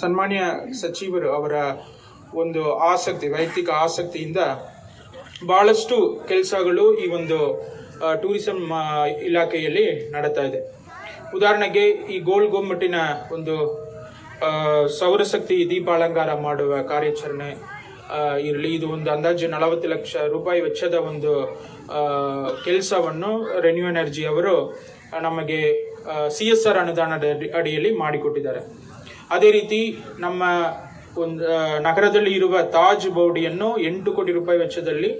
ಸನ್ಮಾನ್ಯ ಸಚಿವರು ಅವರ ಒಂದು ಆಸಕ್ತಿ, ವೈಯಕ್ತಿಕ ಆಸಕ್ತಿಯಿಂದ ಭಾಳಷ್ಟು ಕೆಲಸಗಳು ಈ ಒಂದು ಟೂರಿಸಂ ಇಲಾಖೆಯಲ್ಲಿ ನಡೀತಾ ಇದೆ. ಉದಾಹರಣೆಗೆ ಈ ಗೋಲ್ ಗೊಮ್ಮಟ್ಟಿನ ಒಂದು ಸೌರಶಕ್ತಿ ದೀಪಾಲಂಕಾರ ಮಾಡುವ ಕಾರ್ಯಾಚರಣೆ ಇರಲಿ. ಇದು ಒಂದು ಅಂದಾಜು ನಲವತ್ತು ಲಕ್ಷ ರೂಪಾಯಿ ವೆಚ್ಚದ ಒಂದು ಕೆಲಸವನ್ನು ರೆನ್ಯೂ ಎನರ್ಜಿ ಅವರು ನಮಗೆ ಸಿ ಎಸ್ ಆರ್ ಅನುದಾನದ ಅಡಿ- ಅಡಿಯಲ್ಲಿ ಮಾಡಿಕೊಟ್ಟಿದ್ದಾರೆ. ಅದೇ ರೀತಿ ನಮ್ಮ ಒಂದು ನಗರದಲ್ಲಿ ಇರುವ ತಾಜ್ ಬೌಡಿಯನ್ನು ಎಂಟು ಕೋಟಿ ರೂಪಾಯಿ ವೆಚ್ಚದಲ್ಲಿ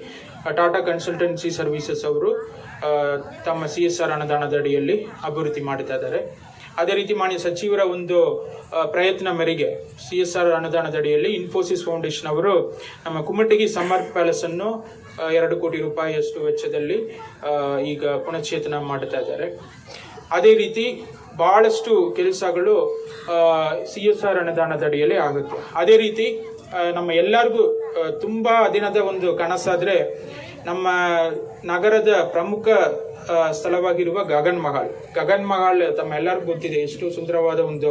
ಟಾಟಾ ಕನ್ಸಲ್ಟೆನ್ಸಿ ಸರ್ವಿಸಸ್ ಅವರು ತಮ್ಮ ಸಿ ಎಸ್ ಆರ್ ಅನುದಾನದ ಅಡಿಯಲ್ಲಿ ಅಭಿವೃದ್ಧಿ ಮಾಡ್ತಾ ಇದ್ದಾರೆ. ಅದೇ ರೀತಿ ಮಾನ್ಯ ಸಚಿವರ ಒಂದು ಪ್ರಯತ್ನ ಮೇರೆಗೆ ಸಿ ಎಸ್ ಆರ್ ಅನುದಾನದ ಅಡಿಯಲ್ಲಿ ಇನ್ಫೋಸಿಸ್ ಫೌಂಡೇಶನ್ ಅವರು ನಮ್ಮ ಕುಮಟಗಿ ಸಮ್ಮರ್ ಪ್ಯಾಲೇಸ್ ಅನ್ನು ಎರಡು ಕೋಟಿ ರೂಪಾಯಿಯಷ್ಟು ವೆಚ್ಚದಲ್ಲಿ ಈಗ ಪುನಶ್ಚೇತನ ಮಾಡ್ತಾ ಇದ್ದಾರೆ. ಅದೇ ರೀತಿ ಬಹಳಷ್ಟು ಕೆಲಸಗಳು ಸಿ ಎಸ್ ಆರ್ ಅನುದಾನದ ಅಡಿಯಲ್ಲಿ ಆಗುತ್ತೆ. ಅದೇ ರೀತಿ ನಮ್ಮ ಎಲ್ಲರಿಗೂ ತುಂಬ ದಿನದ ಒಂದು ಕನಸಾದರೆ, ನಮ್ಮ ನಗರದ ಪ್ರಮುಖ ಸ್ಥಳವಾಗಿರುವ ಗಗನ್ ಮಹಲ್. ಗಗನ್ ಮಹಲ್ ತಮ್ಮ ಎಲ್ಲರಿಗೂ ಗೊತ್ತಿದೆ, ಎಷ್ಟು ಸುಂದರವಾದ ಒಂದು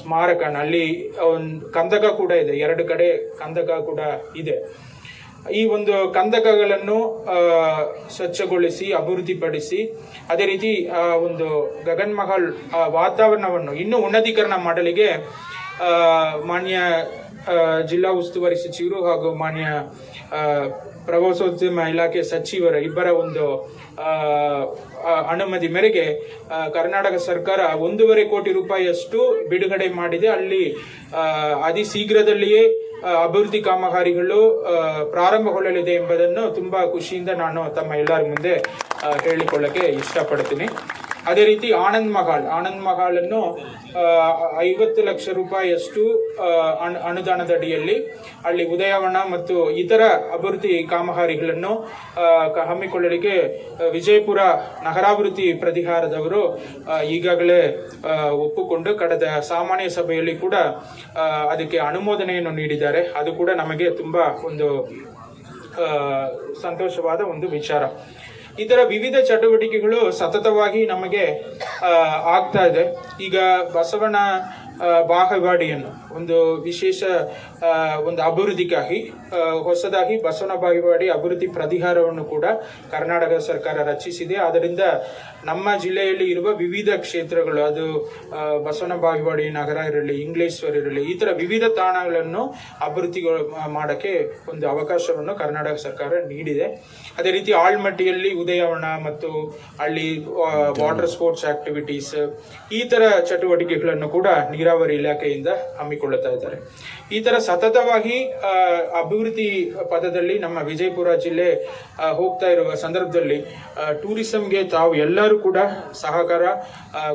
ಸ್ಮಾರಕ. ಅಲ್ಲಿ ಒಂದು ಕಂದಕ ಕೂಡ ಇದೆ. ಎರಡು ಕಡೆ ಕಂದಕ ಕೂಡ ಇದೆ. ಈ ಒಂದು ಕಂದಕಗಳನ್ನು ಸ್ವಚ್ಛಗೊಳಿಸಿ, ಅಭಿವೃದ್ಧಿಪಡಿಸಿ, ಅದೇ ರೀತಿ ಒಂದು ಗಗನ್ಮಹಲ್ ವಾತಾವರಣವನ್ನು ಇನ್ನೂ ಉನ್ನತೀಕರಣ ಮಾಡಲಿಗೆ ಮಾನ್ಯ ಜಿಲ್ಲಾ ಉಸ್ತುವಾರಿ ಸಚಿವರು ಹಾಗೂ ಮಾನ್ಯ ಪ್ರವಾಸೋದ್ಯಮ ಇಲಾಖೆ ಸಚಿವರ ಇಬ್ಬರ ಒಂದು ಅನುಮತಿ ಮೇರೆಗೆ ಕರ್ನಾಟಕ ಸರ್ಕಾರ ಒಂದೂವರೆ ಕೋಟಿ ರೂಪಾಯಿಯಷ್ಟು ಬಿಡುಗಡೆ ಮಾಡಿದೆ. ಅಲ್ಲಿ ಅತಿ ಶೀಘ್ರದಲ್ಲಿಯೇ ಅಭಿವೃದ್ಧಿ ಕಾಮಗಾರಿಗಳು ಪ್ರಾರಂಭಗೊಳ್ಳಲಿದೆ ಎಂಬುದನ್ನು ತುಂಬಾ ಖುಷಿಯಿಂದ ನಾನು ತಮ್ಮ ಎಲ್ಲರ ಮುಂದೆ ಹೇಳಿಕೊಳ್ಳಕ್ಕೆ ಇಷ್ಟಪಡ್ತೀನಿ. ಅದೇ ರೀತಿ ಆನಂದ್ ಮಹಾಲ್. ಆನಂದ್ ಮಹಾಲ್ ಅನ್ನು ಆ, ಐವತ್ತು ಲಕ್ಷ ರೂಪಾಯಿಯಷ್ಟು ಆ, ಅನು- ಅನುದಾನದ ಅಡಿಯಲ್ಲಿ ಅಲ್ಲಿ ಉದಯವನ ಮತ್ತು ಇತರ ಅಭಿವೃದ್ಧಿ ಕಾಮಗಾರಿಗಳನ್ನು ಹಮ್ಮಿಕೊಳ್ಳಲಿಕ್ಕೆ ವಿಜಯಪುರ ನಗರಾಭಿವೃದ್ಧಿ ಪ್ರಧಿಕಾರದವರು ಈಗಾಗಲೇ ಒಪ್ಪುಕೊಂಡು ಕಳೆದ ಸಾಮಾನ್ಯ ಸಭೆಯಲ್ಲಿ ಕೂಡ ಅದಕ್ಕೆ ಅನುಮೋದನೆಯನ್ನು ನೀಡಿದ್ದಾರೆ. ಅದು ಕೂಡ ನಮಗೆ ತುಂಬಾ ಒಂದು ಸಂತೋಷವಾದ ಒಂದು ವಿಚಾರ. ಇದರ ವಿವಿಧ ಚಟುವಟಿಕೆಗಳು ಸತತವಾಗಿ ನಮಗೆ ಆಗ್ತಾ ಇದೆ. ಈಗ ಬಸವಣ್ಣ ಆ, ಬಾಗೇವಾಡಿಯನ್ನು ಒಂದು ವಿಶೇಷ ಒಂದು ಅಭಿವೃದ್ಧಿಗಾಗಿ ಹೊಸದಾಗಿ ಬಸವನ ಬಾಗಿವಾಡಿ ಅಭಿವೃದ್ಧಿ ಪ್ರಧಿಕಾರವನ್ನು ಕೂಡ ಕರ್ನಾಟಕ ಸರ್ಕಾರ ರಚಿಸಿದೆ. ಆದ್ದರಿಂದ ನಮ್ಮ ಜಿಲ್ಲೆಯಲ್ಲಿ ಇರುವ ವಿವಿಧ ಕ್ಷೇತ್ರಗಳು, ಅದು ಬಸವನ ಬಾಗಿವಾಡಿ ನಗರ ಇರಲಿ, ಇಂಗ್ಲೇಶ್ವರ್ ಇರಲಿ, ಈ ಥರ ವಿವಿಧ ತಾಣಗಳನ್ನು ಅಭಿವೃದ್ಧಿ ಮಾಡಕ್ಕೆ ಒಂದು ಅವಕಾಶವನ್ನು ಕರ್ನಾಟಕ ಸರ್ಕಾರ ನೀಡಿದೆ. ಅದೇ ರೀತಿ ಆಳ್ಮಟ್ಟಿಯಲ್ಲಿ ಉದಯವನ ಮತ್ತು ಅಲ್ಲಿ ವಾಟರ್ ಸ್ಪೋರ್ಟ್ಸ್ ಆಕ್ಟಿವಿಟೀಸ್ ಈ ಥರ ಚಟುವಟಿಕೆಗಳನ್ನು ಕೂಡ ನೀರಾವರಿ ಇಲಾಖೆಯಿಂದ ಹಮ್ಮಿಕೊಳ್ಳುತ್ತಾ ಇದ್ದಾರೆ. ಈ ಥರ ಸತತವಾಗಿ ಅಭಿವೃದ್ಧಿ ಪದದಲ್ಲಿ ನಮ್ಮ ವಿಜಯಪುರ ಜಿಲ್ಲೆ ಹೋಗ್ತಾ ಇರುವ ಸಂದರ್ಭದಲ್ಲಿ ಟೂರಿಸಂಗೆ ತಾವು ಎಲ್ಲರೂ ಕೂಡ ಸಹಕಾರ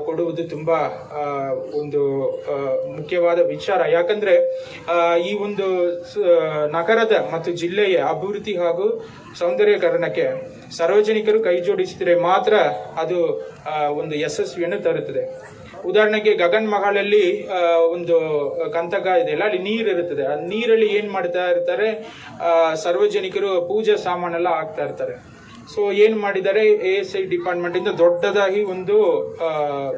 ಕೊಡುವುದು ತುಂಬಾ ಒಂದು ಮುಖ್ಯವಾದ ವಿಚಾರ. ಯಾಕಂದ್ರೆ ಈ ಒಂದು ನಗರದ ಮತ್ತು ಜಿಲ್ಲೆಯ ಅಭಿವೃದ್ಧಿ ಹಾಗೂ ಸೌಂದರ್ಯೀಕರಣಕ್ಕೆ ಸಾರ್ವಜನಿಕರು ಕೈ ಜೋಡಿಸಿದರೆ ಮಾತ್ರ ಅದು ಒಂದು ಯಶಸ್ವಿಯನ್ನು ತರುತ್ತದೆ. ಉದಾಹರಣೆಗೆ ಗಗನ್ ಮಹಲಲ್ಲಿ ಆ, ಒಂದು ಕಂತಕ ಇದೆಯಲ್ಲ ಅಲ್ಲಿ ನೀರು ಇರುತ್ತದೆ. ಆ ನೀರಲ್ಲಿ ಏನು ಮಾಡ್ತಾ ಇರ್ತಾರೆ? ಸಾರ್ವಜನಿಕರು ಪೂಜಾ ಸಾಮಾನೆಲ್ಲ ಹಾಕ್ತಾ ಇರ್ತಾರೆ. ಸೊ ಏನು ಮಾಡಿದ್ದಾರೆ? ಎ ಎಸ್ ಐ ಡಿಪಾರ್ಟ್ಮೆಂಟ್ ಇಂದ ದೊಡ್ಡದಾಗಿ ಒಂದು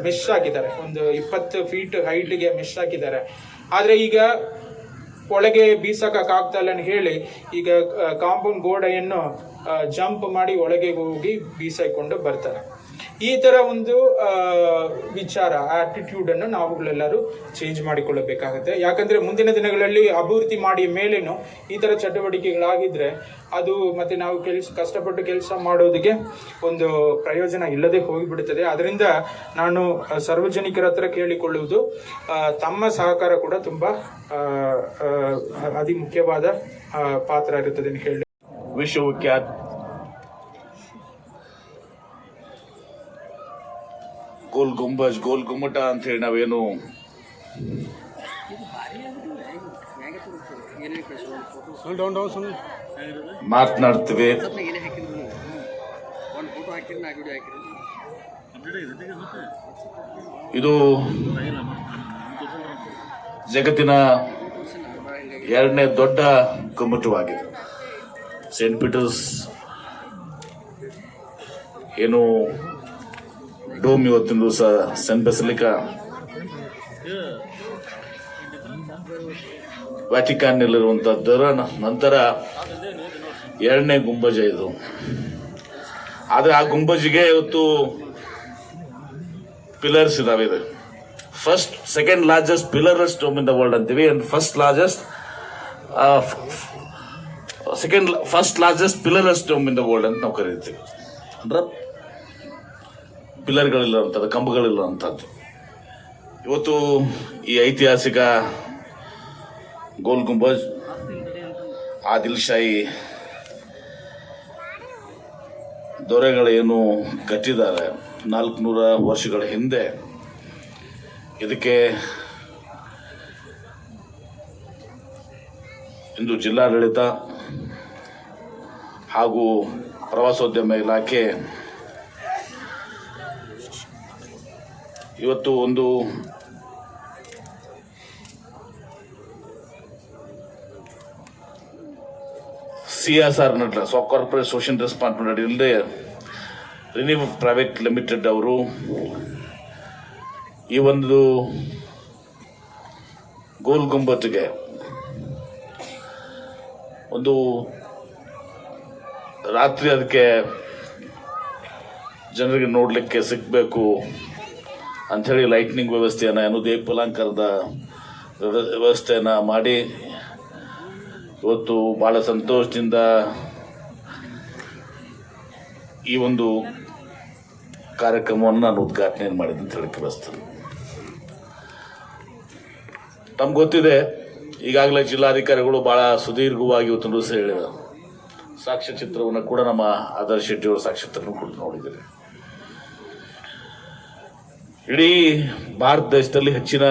ಮೆಶ್ ಹಾಕಿದ್ದಾರೆ. ಒಂದು ಇಪ್ಪತ್ತು ಫೀಟ್ ಹೈಟ್ಗೆ ಮೆಶ್ ಹಾಕಿದ್ದಾರೆ. ಆದರೆ ಈಗ ಒಳಗೆ ಬೀಸಕ್ಕಾಗ್ತಾ ಇಲ್ಲ ಹೇಳಿ ಈಗ ಕಾಂಪೌಂಡ್ ಗೋಡೆಯನ್ನು ಜಂಪ್ ಮಾಡಿ ಒಳಗೆ ಹೋಗಿ ಬೀಸಿಕೊಂಡು ಬರ್ತಾರೆ. ಈ ಥರ ಒಂದು ವಿಚಾರ ಆಟಿಟ್ಯೂಡ್ ಅನ್ನು ನಾವುಗಳೆಲ್ಲರೂ ಚೇಂಜ್ ಮಾಡಿಕೊಳ್ಳಬೇಕಾಗುತ್ತೆ. ಯಾಕಂದ್ರೆ ಮುಂದಿನ ದಿನಗಳಲ್ಲಿ ಅಭಿವೃದ್ಧಿ ಮಾಡಿ ಮೇಲೇನು ಈ ಥರ ಚಟುವಟಿಕೆಗಳಾಗಿದ್ದರೆ ಅದು ಮತ್ತೆ ನಾವು ಕೆಲಸ, ಕಷ್ಟಪಟ್ಟು ಕೆಲಸ ಮಾಡೋದಕ್ಕೆ ಒಂದು ಪ್ರಯೋಜನ ಇಲ್ಲದೆ ಹೋಗಿಬಿಡುತ್ತದೆ ಅದರಿಂದ ನಾನು ಸಾರ್ವಜನಿಕರ ಹತ್ರ ಕೇಳಿಕೊಳ್ಳುವುದು ತಮ್ಮ ಸಹಕಾರ ಕೂಡ ತುಂಬಾ ಅತಿ ಮುಖ್ಯವಾದ ಪಾತ್ರ ಇರುತ್ತದೆ ಅಂತ ಹೇಳಿ ವಿಶ್ವವಿಖ್ಯಾತ ಗೋಲ್ ಗುಂಬಜ್ ಗೋಲ್ ಗುಮ್ಮಟ ಅಂತ ಹೇಳಿ ನಾವೇನು ಸುಲ್ ಡೌನ್ ಡೌನ್ ಸುಲ್ ಮಾತನಾಡ್ತೀವಿ. ಒಂದು ಫೋಟೋ ಹಾಕಿರಿ ವಿಡಿಯೋ ಹಾಕಿರಿ ಇದು ಜಗತ್ತಿನ ಎರಡನೇ ದೊಡ್ಡ ಗುಮ್ಮಟವಾಗಿದೆ. ಸೇಂಟ್ ಪೀಟರ್ಸ್ ಏನು ಡೋಮ್ ಇವತ್ತಿನ ದಿವಸ ಸೆಂಟ್ ಬೆಸಲಿಕ ವ್ಯಾಟಿಕಾನ್ನಲ್ಲಿರುವಂಥದ್ದರ ನಂತರ ಎರಡನೇ ಗುಂಬಜ ಇದು. ಆದರೆ ಆ ಗುಂಬಜಿಗೆ ಇವತ್ತು ಪಿಲ್ಲರ್ಸ್ ಇದಾವೆ ಇದೆ. First second largest pillars dome in the world ಅಂತೀವಿ. And first largest second first largest pillar dome in the world ಅಂತ ನಾವು ಕರೀತೀವಿ. ಅಂದ್ರೆ ಪಿಲ್ಲರ್ಗಳಿಲ್ಲವಂಥದ್ದು ಕಂಬಗಳಿಲ್ಲವಂಥದ್ದು ಇವತ್ತು ಈ ಐತಿಹಾಸಿಕ ಗೋಲ್ ಗುಂಬಜ್ ಆದಿಲ್ ಶಾಹಿ ದೊರೆಗಳೇನು ಕಟ್ಟಿದ್ದಾರೆ ನಾಲ್ಕುನೂರ ವರ್ಷಗಳ ಹಿಂದೆ, ಇದಕ್ಕೆ ಇಂದು ಜಿಲ್ಲಾಡಳಿತ ಹಾಗೂ ಪ್ರವಾಸೋದ್ಯಮ ಇಲಾಖೆ ಇವತ್ತು ಒಂದು ಸಿ ಎಸ್ ಆರ್ ನಡ್ಲ ಸಾಫ್ ಕಾರ್ಪೊರೇಟ್ ಸೋಷಿಯಲ್ ರೆಸ್ಪಾನ್ಸಿಬಿಲಿಟಿ ಇಲ್ಲದೆ ರಿನ್ಯೂ ಪ್ರೈವೇಟ್ ಲಿಮಿಟೆಡ್ ಅವರು ಈ ಒಂದು ಗೋಲ್ ಗುಂಬತ್ಗೆ ಒಂದು ರಾತ್ರಿ ಅದಕ್ಕೆ ಜನರಿಗೆ ನೋಡಲಿಕ್ಕೆ ಸಿಗಬೇಕು ಅಂಥೇಳಿ ಲೈಟ್ನಿಂಗ್ ವ್ಯವಸ್ಥೆಯನ್ನು, ಏನು ದೀಪಾಲಂಕಾರದ ವ್ಯವ- ವ್ಯವಸ್ಥೆಯನ್ನು ಮಾಡಿ ಇವತ್ತು ಭಾಳ ಸಂತೋಷದಿಂದ ಈ ಒಂದು ಕಾರ್ಯಕ್ರಮವನ್ನು ನಾನು ಉದ್ಘಾಟನೆ ಮಾಡಿದೆ ಅಂತ ಹೇಳಕ್ಕೆ ಬಯಸ್ತೇನೆ ತಮ್ಗೆ ಗೊತ್ತಿದೆ, ಈಗಾಗಲೇ ಜಿಲ್ಲಾಧಿಕಾರಿಗಳು ಭಾಳ ಸುದೀರ್ಘವಾಗಿ ಇವತ್ತು ದಿವಸ ಹೇಳಿದ ಸಾಕ್ಷ್ಯಚಿತ್ರವನ್ನು ಕೂಡ ನಮ್ಮ ಆದರ್ಶ ಶೆಟ್ಟಿಯವರ ಸಾಕ್ಷ್ಯಚಿತ್ರವನ್ನು ಕೂಡ ನೋಡಿದ್ದಾರೆ ಇಡೀ ಭಾರತ ದೇಶದಲ್ಲಿ ಹೆಚ್ಚಿನ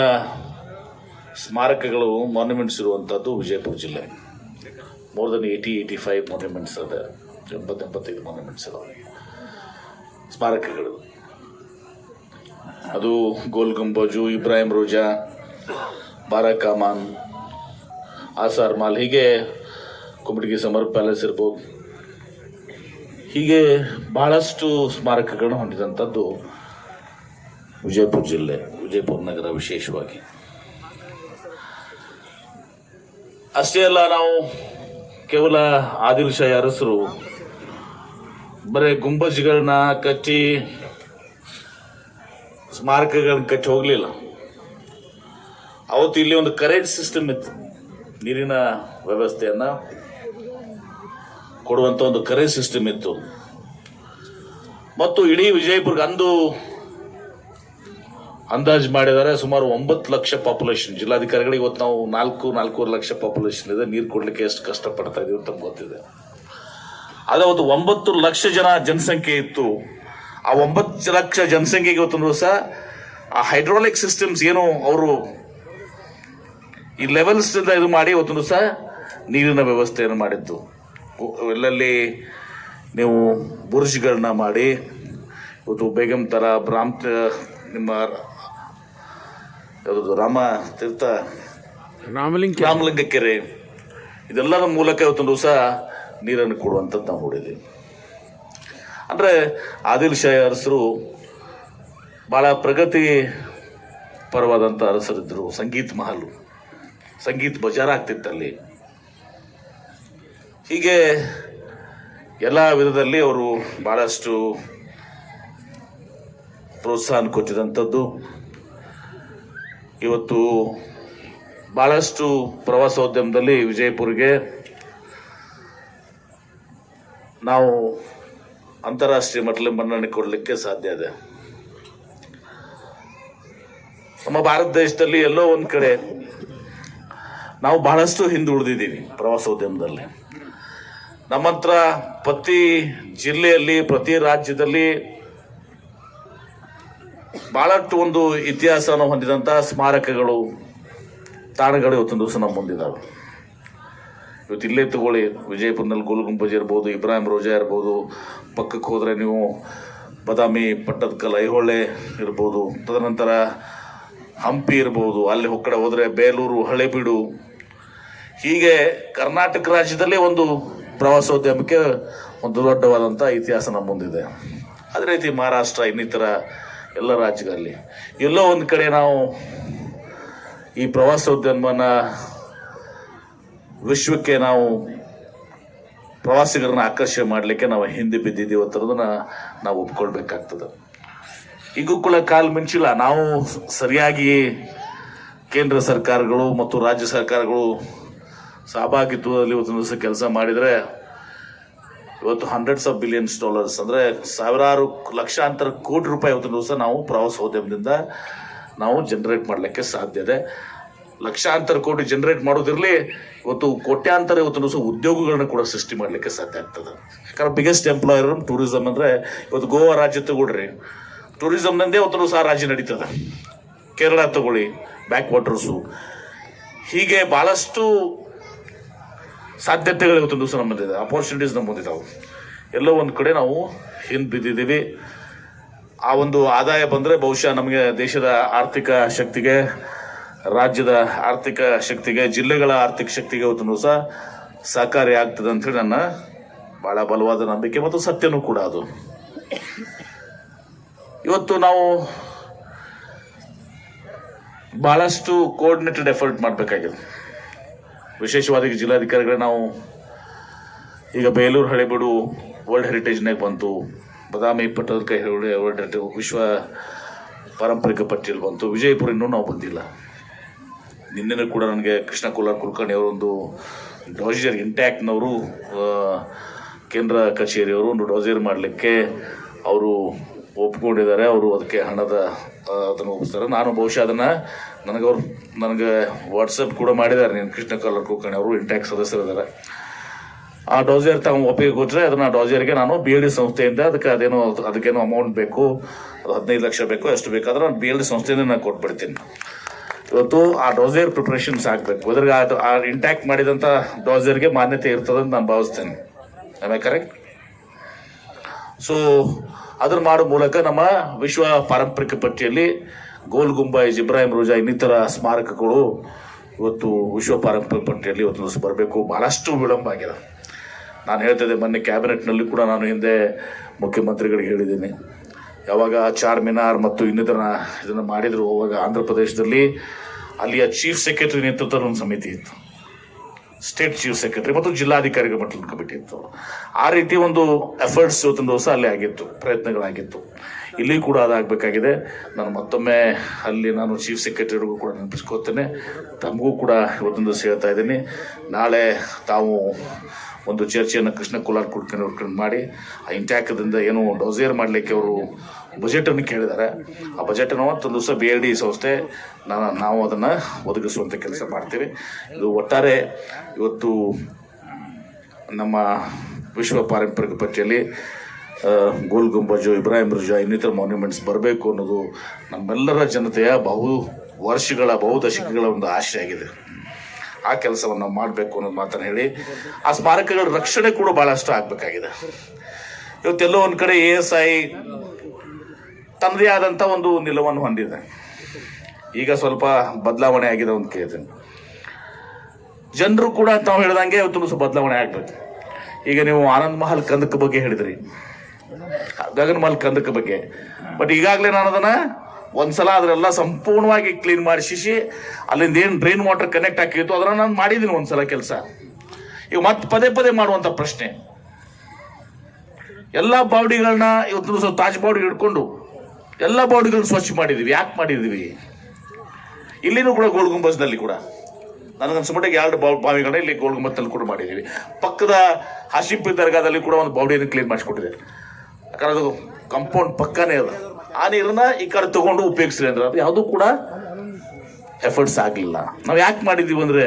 ಸ್ಮಾರಕಗಳು ಮಾನ್ಯುಮೆಂಟ್ಸ್ ಇರುವಂಥದ್ದು ವಿಜಯಪುರ ಜಿಲ್ಲೆ. More than eighty eighty five monuments ಅದ ಎಂಬತ್ತೆಂಬತ್ತೈದು ಮಾನ್ಯುಮೆಂಟ್ಸ್ ಅದ ಸ್ಮಾರಕಗಳು. ಅದು ಗೋಲ್ ಗುಂಬಜು, ಇಬ್ರಾಹಿಂ ರೋಜಾ ಬಾರಾ ಕಾಮಾನ್ ಆಸಾರ್ ಮಾಲ್, ಹೀಗೆ ಕುಮಟಗಿ ಸಮರ್ ಪ್ಯಾಲೇಸ್ ಇರ್ಬೋದು. ಹೀಗೆ ಬಹಳಷ್ಟು ಸ್ಮಾರಕಗಳನ್ನು ಹೊಂದಿದಂಥದ್ದು ವಿಜಯಪುರ ಜಿಲ್ಲೆ, ವಿಜಯಪುರ ನಗರ ವಿಶೇಷವಾಗಿ. ಅಷ್ಟೇ ಅಲ್ಲ, ನಾವು ಕೇವಲ ಆದಿಲ್ ಶಾಹಿ ಅರಸರು ಬರೀ ಗುಂಬಜ್ಗಳನ್ನ ಕಟ್ಟಿ ಸ್ಮಾರಕಗಳನ್ನ ಕಟ್ಟಿ ಹೋಗಲಿಲ್ಲ. ಅವತ್ತು ಇಲ್ಲಿ ಒಂದು ಕರೆಂಟ್ ಸಿಸ್ಟಮ್ ಇತ್ತು, ನೀರಿನ ವ್ಯವಸ್ಥೆಯನ್ನು. ಕೊಡುವಂಥ ಒಂದು ಕರೆ ಸಿಸ್ಟಮ್ ಇತ್ತು. ಮತ್ತು ಇಡೀ ವಿಜಯಪುರ್ಗೆ ಅಂದು ಅಂದಾಜು ಮಾಡಿದರೆ ಸುಮಾರು ಒಂಬತ್ತು ಲಕ್ಷ ಪಾಪ್ಯುಲೇಷನ್ ಜಿಲ್ಲಾಧಿಕಾರಿಗಳಿಗೆ ಇವತ್ತು ನಾವು ನಾಲ್ಕು, ನಾಲ್ಕೂವರೆ ಲಕ್ಷ ಪಾಪ್ಯುಲೇಷನ್ ಇದೆ. ನೀರು ಕೊಡಲಿಕ್ಕೆ ಎಷ್ಟು ಕಷ್ಟಪಡ್ತಾ ಇದೀವಿ ಅಂತ ಗೊತ್ತಿದೆ. ಅದೇ ಅವತ್ತು ಒಂಬತ್ತು ಲಕ್ಷ ಜನ ಜನಸಂಖ್ಯೆ ಇತ್ತು. ಆ ಒಂಬತ್ತು ಲಕ್ಷ ಜನಸಂಖ್ಯೆಗೆ ಇವತ್ತೊಂದು ದಿವಸ ಆ ಹೈಡ್ರಾಲಿಕ್ ಸಿಸ್ಟಮ್ಸ್ ಏನು ಅವರು ಈ ಲೆವೆಲ್ಸ್ ಇದು ಮಾಡಿ ಇವತ್ತೊಂದು ದಿವಸ ನೀರಿನ ವ್ಯವಸ್ಥೆಯನ್ನು ಮಾಡಿದ್ದು. ಎಲ್ಲೆಲ್ಲಿ ನೀವು ಬುರ್ಜ್ಗಳನ್ನ ಮಾಡಿ ಇವತ್ತು ಬೇಗಂ ಥರ ಬ್ರಾಹ್ಮ ನಿಮ್ಮ ಯಾವುದು ರಾಮ ತೀರ್ಥ? ರಾಮಲಿಂಗ ರಾಮಲಿಂಗ ಕೆರೆ ಇದೆಲ್ಲರ ಮೂಲಕ ಇವತ್ತೊಂದು ದಿವಸ ನೀರನ್ನು ಕೊಡುವಂಥದ್ದು ನಾವು ನೋಡಿದ್ದೀವಿ. ಅಂದರೆ ಆದಿಲ್ ಶಾಹಿ ಅರಸರು ಭಾಳ ಪ್ರಗತಿ ಪರವಾದಂಥ ಅರಸರಿದ್ದರು ಸಂಗೀತ ಮಹಲು ಸಂಗೀತ ಬಜಾರ್ ಆಗ್ತಿತ್ತಲ್ಲಿ. ಹೀಗೆ ಎಲ್ಲ ವಿಧದಲ್ಲಿ ಅವರು ಭಾಳಷ್ಟು ಪ್ರೋತ್ಸಾಹ ಕೊಟ್ಟಿದಂಥದ್ದು. ಇವತ್ತು ಭಾಳಷ್ಟು ಪ್ರವಾಸೋದ್ಯಮದಲ್ಲಿ ವಿಜಯಪುರಿಗೆ ನಾವು ಅಂತಾರಾಷ್ಟ್ರೀಯ ಮಟ್ಟದಲ್ಲಿ ಮನ್ನಣೆ ಕೊಡಲಿಕ್ಕೆ ಸಾಧ್ಯ ಇದೆ. ನಮ್ಮ ಭಾರತ ದೇಶದಲ್ಲಿ ಎಲ್ಲೋ ಒಂದು ಕಡೆ ನಾವು ಬಹಳಷ್ಟು ಹಿಂದುಳಿದಿದ್ದೀವಿ ಪ್ರವಾಸೋದ್ಯಮದಲ್ಲಿ. ನಮ್ಮ ಹತ್ರ ಪ್ರತಿ ಜಿಲ್ಲೆಯಲ್ಲಿ, ಪ್ರತಿ ರಾಜ್ಯದಲ್ಲಿ ಬಹಳಷ್ಟು ಒಂದು ಇತಿಹಾಸವನ್ನು ಹೊಂದಿದಂಥ ಸ್ಮಾರಕಗಳು, ತಾಣಗಳು ಇವತ್ತಿನ ದಿವಸ ನಮ್ಮ ಮುಂದಿದ್ದಾವೆ ಇವತ್ತು ಇಲ್ಲೇ ತಗೊಳ್ಳಿ. ವಿಜಯಪುರದಲ್ಲಿ ಗೋಲ್ ಗುಂಬಜ್ ಇರ್ಬೋದು, ಇಬ್ರಾಹಿಂ ರೋಜಾ ಇರ್ಬೋದು, ಪಕ್ಕಕ್ಕೆ ಹೋದರೆ ನೀವು ಬದಾಮಿ ಪಟ್ಟದಕಲ್ ಐಹೊಳೆ ಇರ್ಬೋದು, ತದನಂತರ ಹಂಪಿ ಇರ್ಬೋದು, ಅಲ್ಲಿ ಹೊಕ್ಕಡೆ ಹೋದರೆ ಬೇಲೂರು, ಹಳೆಬೀಡು. ಹೀಗೆ ಕರ್ನಾಟಕ ರಾಜ್ಯದಲ್ಲೇ ಒಂದು ಪ್ರವಾಸೋದ್ಯಮಕ್ಕೆ ಒಂದು ದೊಡ್ಡವಾದಂಥ ಇತಿಹಾಸ ನಮ್ಮ ಮುಂದಿದೆ. ಅದೇ ರೀತಿ ಮಹಾರಾಷ್ಟ್ರ, ಇನ್ನಿತರ ಎಲ್ಲ ರಾಜ್ಯಗಳಲ್ಲಿ. ಎಲ್ಲೋ ಒಂದು ಕಡೆ ನಾವು ಈ ಪ್ರವಾಸೋದ್ಯಮನ ವಿಶ್ವಕ್ಕೆ ನಾವು ಪ್ರವಾಸಿಗರನ್ನ ಆಕರ್ಷಣೆ ಮಾಡಲಿಕ್ಕೆ ನಾವು ಹಿಂದೆ ಬಿದ್ದಿದ್ದೀವಿ ಅನ್ನೋದನ್ನ ನಾವು ಒಪ್ಕೊಳ್ಬೇಕಾಗ್ತದೆ. ಈಗೂ ಕೂಡ ಕಾಲ್ ಮಿಂಚಿಲ್ಲ. ನಾವು ಸರಿಯಾಗಿ ಕೇಂದ್ರ ಸರ್ಕಾರಗಳು ಮತ್ತು ರಾಜ್ಯ ಸರ್ಕಾರಗಳು ಸಹಭಾಗಿತ್ವದಲ್ಲಿ ಇವತ್ತು ದಿವಸ ಕೆಲಸ ಮಾಡಿದರೆ ಇವತ್ತು ಹಂಡ್ರೆಡ್ಸ್ ಆಫ್ ಬಿಲಿಯನ್ಸ್ ಡಾಲರ್ಸ್ ಅಂದರೆ ಸಾವಿರಾರು ಲಕ್ಷಾಂತರ ಕೋಟಿ ರೂಪಾಯಿ ಇವತ್ತು ದಿವಸ ನಾವು ಪ್ರವಾಸೋದ್ಯಮದಿಂದ ನಾವು ಜನರೇಟ್ ಮಾಡಲಿಕ್ಕೆ ಸಾಧ್ಯ ಇದೆ. ಲಕ್ಷಾಂತರ ಕೋಟಿ ಜನರೇಟ್ ಮಾಡೋದಿರಲಿ, ಇವತ್ತು ಕೋಟ್ಯಾಂತರ ಇವತ್ತು ದಿವಸ ಉದ್ಯೋಗಗಳನ್ನ ಕೂಡ ಸೃಷ್ಟಿ ಮಾಡಲಿಕ್ಕೆ ಸಾಧ್ಯ ಆಗ್ತದೆ. ಯಾಕಂದ್ರೆ ಬಿಗ್ಗೆಸ್ಟ್ ಎಂಪ್ಲಾಯರ್ ಟೂರಿಸಂ ಅಂದರೆ ಇವತ್ತು ಗೋವಾ ರಾಜ್ಯ ತಗೊಳ್ರಿ. ಟೂರಿಸಂನಂದೇ ಇವತ್ತು ದಿವಸ ಆ ರಾಜ್ಯ ನಡೀತದೆ. ಕೇರಳ ತಗೊಳ್ಳಿ ಬ್ಯಾಕ್ ವಾಟರ್ಸು ಹೀಗೆ ಭಾಳಷ್ಟು ಸಾಧ್ಯತೆಗಳು ಇವತ್ತು ದಿವಸ ನಮ್ಮದಿದೆ ಅಪರ್ಚುನಿಟೀಸ್ ನಮ್ಮ ಮುಂದಿದ್ದಾವೆ ಎಲ್ಲ ಒಂದು ಕಡೆ ನಾವು ಹಿಂದೆ ಬಿದ್ದಿದ್ದೀವಿ. ಆ ಒಂದು ಆದಾಯ ಬಂದರೆ ಬಹುಶಃ ನಮಗೆ ದೇಶದ ಆರ್ಥಿಕ ಶಕ್ತಿಗೆ, ರಾಜ್ಯದ ಆರ್ಥಿಕ ಶಕ್ತಿಗೆ, ಜಿಲ್ಲೆಗಳ ಆರ್ಥಿಕ ಶಕ್ತಿಗೆ ಇವತ್ತು ದಿವಸ ಸಹಕಾರಿ ಆಗ್ತದೆ ಅಂತೇಳಿ ನನ್ನ ಬಹಳ ಬಲವಾದ ನಂಬಿಕೆ ಮತ್ತು ಸತ್ಯನೂ ಕೂಡ ಅದು. ಇವತ್ತು ನಾವು ಬಹಳಷ್ಟು ಕೋಆರ್ಡಿನೇಟೆಡ್ ಎಫರ್ಟ್ ಮಾಡಬೇಕಾಗಿದೆ. ವಿಶೇಷವಾಗಿ ಜಿಲ್ಲಾಧಿಕಾರಿಗಳ, ನಾವು ಈಗ ಬೇಲೂರು ಹಳೆಬೀಡು ವರ್ಲ್ಡ್ ಹೆರಿಟೇಜ್ನಾಗ ಬಂತು. ಬದಾಮಿ ಪಟ್ಟದಕೈ ವರ್ಲ್ಡ್ ಹೆರಿಟೇಜ್, ವಿಶ್ವ ಪಾರಂಪರಿಕ ಪಟ್ಟಿಯಲ್ಲಿ ಬಂತು. ವಿಜಯಪುರ ಇನ್ನೂ ನಾವು ಬಂದಿಲ್ಲ. ನಿನ್ನೆನೂ ಕೂಡ ನನಗೆ ಕೃಷ್ಣ ಕೋಲಾರ್ ಕುಲಕರ್ಣಿ ಅವರೊಂದು ಡಾಜಿಯರ್ ಇಂಟ್ಯಾಕ್ಟ್ನವರು ಕೇಂದ್ರ ಕಚೇರಿಯವರು ಒಂದು ಡಾಜಿಯರ್ ಮಾಡಲಿಕ್ಕೆ ಅವರು ಒಪ್ಕೊಂಡಿದ್ದಾರೆ ಅವರು ಅದಕ್ಕೆ ಹಣದ ಆ, ಅದನ್ನು ಒಪ್ಪಿಸ್ತಾರೆ ನಾನು ಬಹುಶಃ ಅದನ್ನು ನನಗೆ ಅವ್ರು ನನಗೆ ವಾಟ್ಸಪ್ ಕೂಡ ಮಾಡಿದ್ದಾರೆ. ನೀನು ಕೃಷ್ಣ ಕಲ್ಲರ್ ಕುಲಕರ್ಣಿ ಅವರು ಇಂಟ್ಯಾಕ್ಟ್ ಸದಸ್ಯರಿದ್ದಾರೆ ಆ ಡೋಸಿಯರ್ ತಾವು ಒಪ್ಪಿಗೆ ಕೊಟ್ಟರೆ ಅದನ್ನ ಡೋಜರ್ಗೆ ನಾನು ಬಿ ಎಲ್ ಡಿ ಸಂಸ್ಥೆಯಿಂದ ಅದಕ್ಕೆ ಅದೇನೋ ಅದಕ್ಕೇನೋ ಅಮೌಂಟ್ ಬೇಕು ಅದು ಹದಿನೈದು ಲಕ್ಷ ಬೇಕು ಎಷ್ಟು ಬೇಕಾದ್ರೆ ನಾನು ಬಿ ಎಲ್ ಡಿ ಸಂಸ್ಥೆಯಿಂದ ನಾನು ಕೊಟ್ಬಿಡ್ತೀನಿ. ಇವತ್ತು ಆ ಡೋಸಿಯರ್ ಪ್ರಿಪ್ರೇಷನ್ಸ್ ಆಗಬೇಕು. ಅದ್ರಿಗೆ ಅದು ಆ ಇಂಟ್ಯಾಕ್ಟ್ ಮಾಡಿದಂಥ ಡೋಜರ್ಗೆ ಮಾನ್ಯತೆ ಇರ್ತದೆ ಅಂತ ನಾನು ಭಾವಿಸ್ತೇನೆ. ಆಮೇಲೆ ಕರೆಕ್ಟ್ ಸೊ ಅದನ್ನ ಮಾಡೋ ಮೂಲಕ ನಮ್ಮ ವಿಶ್ವ ಪಾರಂಪರಿಕ ಪಟ್ಟಿಯಲ್ಲಿ ಗೋಲ್ ಗುಂಬಾಯಿಜ್ ಇಬ್ರಾಹಿಂ ರೋಜಾ ಇನ್ನಿತರ ಸ್ಮಾರಕಗಳು ಇವತ್ತು ವಿಶ್ವ ಪಾರಂಪರಿಕ ಪಟ್ಟಿಯಲ್ಲಿ ಇವತ್ತು ಬರಬೇಕು. ಬಹಳಷ್ಟು ವಿಳಂಬ ಆಗಿದೆ. ನಾನು ಹೇಳ್ತಿದ್ದೆ ಮೊನ್ನೆ ಕ್ಯಾಬಿನೆಟ್ನಲ್ಲಿ ಕೂಡ ನಾನು ಹಿಂದೆ ಮುಖ್ಯಮಂತ್ರಿಗಳಿಗೆ ಹೇಳಿದ್ದೀನಿ. ಯಾವಾಗ ಚಾರ್ ಮಿನಾರ್ ಮತ್ತು ಇನ್ನಿತರ ಇದನ್ನು ಮಾಡಿದರು, ಅವಾಗ ಆಂಧ್ರ ಪ್ರದೇಶದಲ್ಲಿ ಅಲ್ಲಿಯ ಚೀಫ್ ಸೆಕ್ರೆಟರಿ ನೇತೃತ್ವದ ಒಂದು ಸಮಿತಿ ಇತ್ತು. ಸ್ಟೇಟ್ ಚೀಫ್ ಸೆಕ್ರೆಟರಿ ಮತ್ತು ಜಿಲ್ಲಾಧಿಕಾರಿಗಳ ಮಟ್ಟದ ಕಮಿಟಿ ಇತ್ತು. ಆ ರೀತಿ ಒಂದು ಎಫರ್ಟ್ಸ್ ಇವತ್ತಿನ ದಿವಸ ಅಲ್ಲಿ ಆಗಿತ್ತು, ಪ್ರಯತ್ನಗಳಾಗಿತ್ತು. ಇಲ್ಲಿ ಕೂಡ ಅದಾಗಬೇಕಾಗಿದೆ. ನಾನು ಮತ್ತೊಮ್ಮೆ ಅಲ್ಲಿ ನಾನು ಚೀಫ್ ಸೆಕ್ರೆಟರಿಗೂ ಕೂಡ ನೆನಪಿಸ್ಕೋತೇನೆ. ತಮಗೂ ಕೂಡ ಇವತ್ತಿನ ದಿವಸ ಹೇಳ್ತಾ ಇದ್ದೀನಿ. ನಾಳೆ ತಾವು ಒಂದು ಚರ್ಚೆಯನ್ನು ಕೃಷ್ಣ ಕೋಲಾರ್ ಕುಡ್ಕೊಂಡು ಮಾಡಿ, ಆ ಇಂಟ್ಯಾಕದಿಂದ ಏನು ಡೋಸಿಯರ್ ಮಾಡಲಿಕ್ಕೆ ಅವರು ಬಜೆಟನ್ನು ಕೇಳಿದ್ದಾರೆ. ಆ ಬಜೆಟನ್ನು ಒಂದು ದಿವಸ ಬಿ ಎಲ್ ಡಿ ಸಂಸ್ಥೆ ನಾನು ನಾವು ಅದನ್ನು ಒದಗಿಸುವಂಥ ಕೆಲಸ ಮಾಡ್ತೀವಿ. ಇದು ಒಟ್ಟಾರೆ ಇವತ್ತು ನಮ್ಮ ವಿಶ್ವ ಪಾರಂಪರಿಕ ಪಟ್ಟಿಯಲ್ಲಿ ಗೋಲ್ ಗುಂಬಜು, ಇಬ್ರಾಹಿಂ ರುಜಾ ಇನ್ನಿತರ ಮಾನ್ಯುಮೆಂಟ್ಸ್ ಬರಬೇಕು ಅನ್ನೋದು ನಮ್ಮೆಲ್ಲರ ಜನತೆಯ ಬಹು ವರ್ಷಗಳ, ಬಹು ದಶಕಗಳ ಒಂದು ಆಶೆ ಆಗಿದೆ. ಆ ಕೆಲಸವನ್ನು ಮಾಡಬೇಕು ಅನ್ನೋದು ಮಾತನ್ನು ಹೇಳಿ, ಆ ಸ್ಮಾರಕಗಳ ರಕ್ಷಣೆ ಕೂಡ ಭಾಳಷ್ಟು ಆಗಬೇಕಾಗಿದೆ. ಇವತ್ತೆಲ್ಲೋ ಒಂದು ಕಡೆ ಎ ಎಸ್ ಐ ತನ್ನದೇ ಆದಂಥ ಒಂದು ನಿಲುವನ್ನು ಹೊಂದಿದೆ. ಈಗ ಸ್ವಲ್ಪ ಬದಲಾವಣೆ ಆಗಿದೆ ಒಂದು ಕೇಳ್ತೀನಿ. ಜನರು ಕೂಡ ತಾವು ಹೇಳ್ದಂಗೆ ತುಂಬ ಸ್ವಲ್ಪ ಬದಲಾವಣೆ ಆಗ್ಬೇಕು. ಈಗ ನೀವು ಆನಂದ್ ಮಹಲ್ ಕಂದಕ ಬಗ್ಗೆ ಹೇಳಿದ್ರಿ. ಗಗನ್ ಮಹಲ್ ಕಂದಕ ಬಗ್ಗೆ. ಬಟ್ ಈಗಾಗಲೇ ನಾನು ಅದನ್ನ ಒಂದ್ಸಲ ಅದರೆಲ್ಲ ಸಂಪೂರ್ಣವಾಗಿ ಕ್ಲೀನ್ ಮಾಡಿಸಿ ಅಲ್ಲಿಂದ ಏನು ಡ್ರೈನ್ ವಾಟರ್ ಕನೆಕ್ಟ್ ಆಗಿತ್ತು ಅದನ್ನ ನಾನು ಮಾಡಿದ್ದೀನಿ ಒಂದ್ಸಲ ಕೆಲಸ. ಈಗ ಮತ್ತೆ ಪದೇ ಪದೇ ಮಾಡುವಂತ ಪ್ರಶ್ನೆ. ಎಲ್ಲ ಬಾವಡಿಗಳನ್ನ ಇವತ್ತು ತಾಜ್ ಬಾವಡಿ ಹಿಡ್ಕೊಂಡು ಎಲ್ಲ ಬಾಡಿಗಳನ್ನ ಸ್ವಚ್ಛ ಮಾಡಿದೀವಿ ಯಾಕೆ ಮಾಡಿದೀವಿ ಇಲ್ಲಿನೂ ಕೂಡ ಗೋಲ್ ಗುಂಬಸ್ನಲ್ಲಿ ಕೂಡ. ನನಗನ್ಸ್ಮಟ್ಟಿಗೆ ಎರಡು ಬಾವ್ ಬಾವಿಗಳನ್ನ ಇಲ್ಲಿ ಗೋಲ್ ಗುಂಬಸ್ನಲ್ಲಿ ಕೂಡ ಮಾಡಿದ್ದೀವಿ. ಪಕ್ಕದ ಹಸಿಪ್ಪಿ ದರ್ಗಾದಲ್ಲಿ ಕೂಡ ಒಂದು ಬೌಡಿಯನ್ನು ಕ್ಲೀನ್ ಮಾಡಿಸ್ಕೊಟ್ಟಿದೆ. ಯಾಕಂದ್ರೆ ಅದು ಕಂಪೌಂಡ್ ಪಕ್ಕನೇ ಅದ. ಆ ನೀರನ್ನ ಈ ಕಡೆ ತಗೊಂಡು ಉಪಯೋಗಿಸ್ರಿ ಅಂದ್ರೆ ಅದು ಯಾವುದೂ ಕೂಡ ಎಫರ್ಟ್ಸ್ ಆಗಲಿಲ್ಲ. ನಾವು ಯಾಕೆ ಮಾಡಿದ್ದೀವಿ ಅಂದರೆ